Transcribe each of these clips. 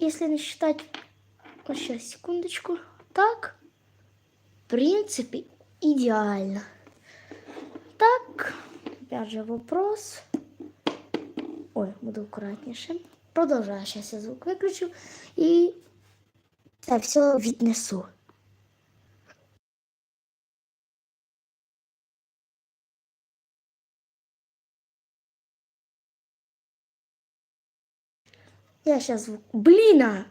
если не считать... Вот сейчас, секундочку. Так. В принципе, идеально. Так, опять же вопрос. Ой, буду аккуратнейше. Продолжаю. Сейчас я звук выключу. И це все віднесу. Я сейчас звук. Блін! а!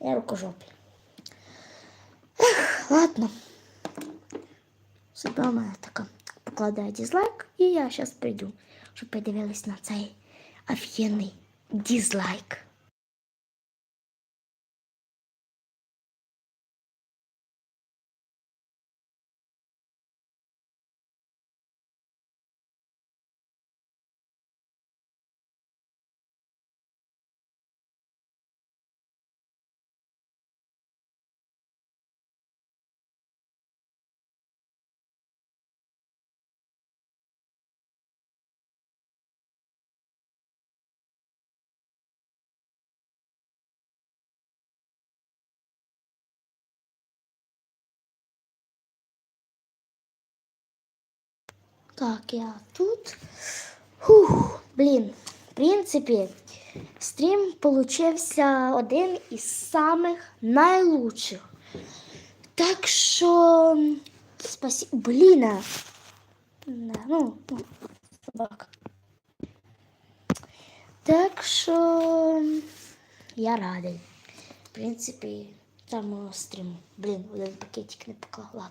Я рукожопий. Ех, ладно. Судьба в мене. Покладаю дизлайк, і я зараз прийду, щоб подивились на цей офігенний дизлайк. Так, я тут. Фух, блін. В принципі, стрім получився один із самих найлучших. Так що. Спасибо. Блін. Да, ну, ну, собака. Так що я радий. В принципі, там стрім. Блін, один пакетик не поклав.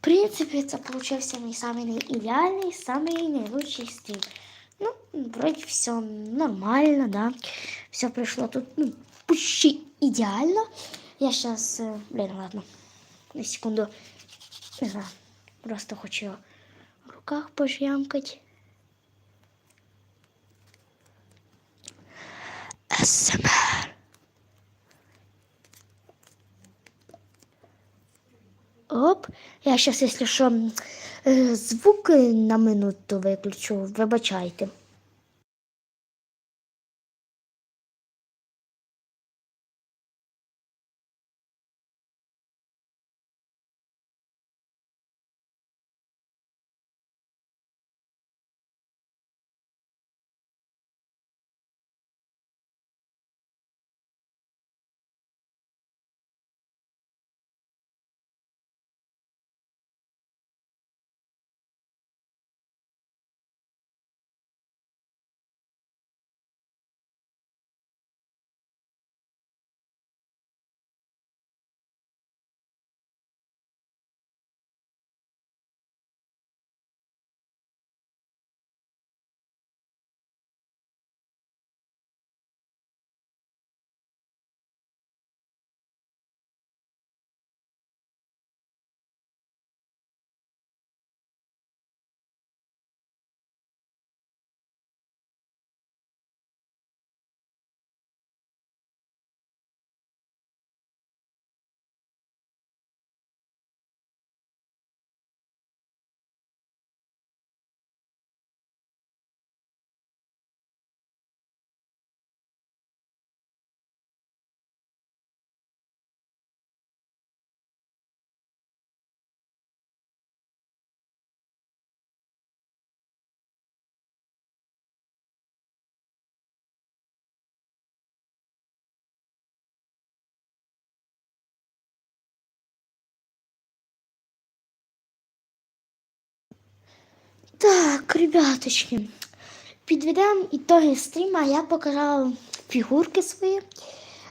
В принципе, это получился мой самый идеальный, самый наилучший стрим. Ну, вроде все нормально, да. Все пришло тут ну, почти идеально. Я сейчас, блин, ладно, на секунду, не знаю, просто хочу в руках пожамкать. СМР. Я зараз, якщо що, е, звук на минуту виключу, вибачайте. Так, ребяточки, підведемо ітоги стріма. Я показав фігурки свої.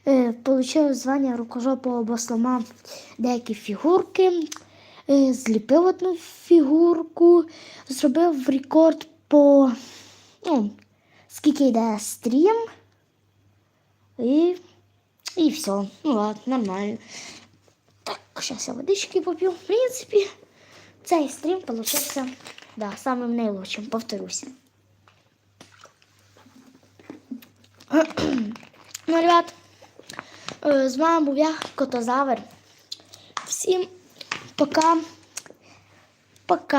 Е, Получив звання рукожопого, бо деякі фігурки. Е, Зліпив одну фігурку, зробив рекорд по ну, скільки йде стрім. І, і все. Ну ладно, нормально. Так, зараз я водички поп'ю. В принципі, цей стрім получився да, самым наилучшим, повторюсь. Ну, ребят, е, з вами був я, Котозавр. Всім пока. Пока.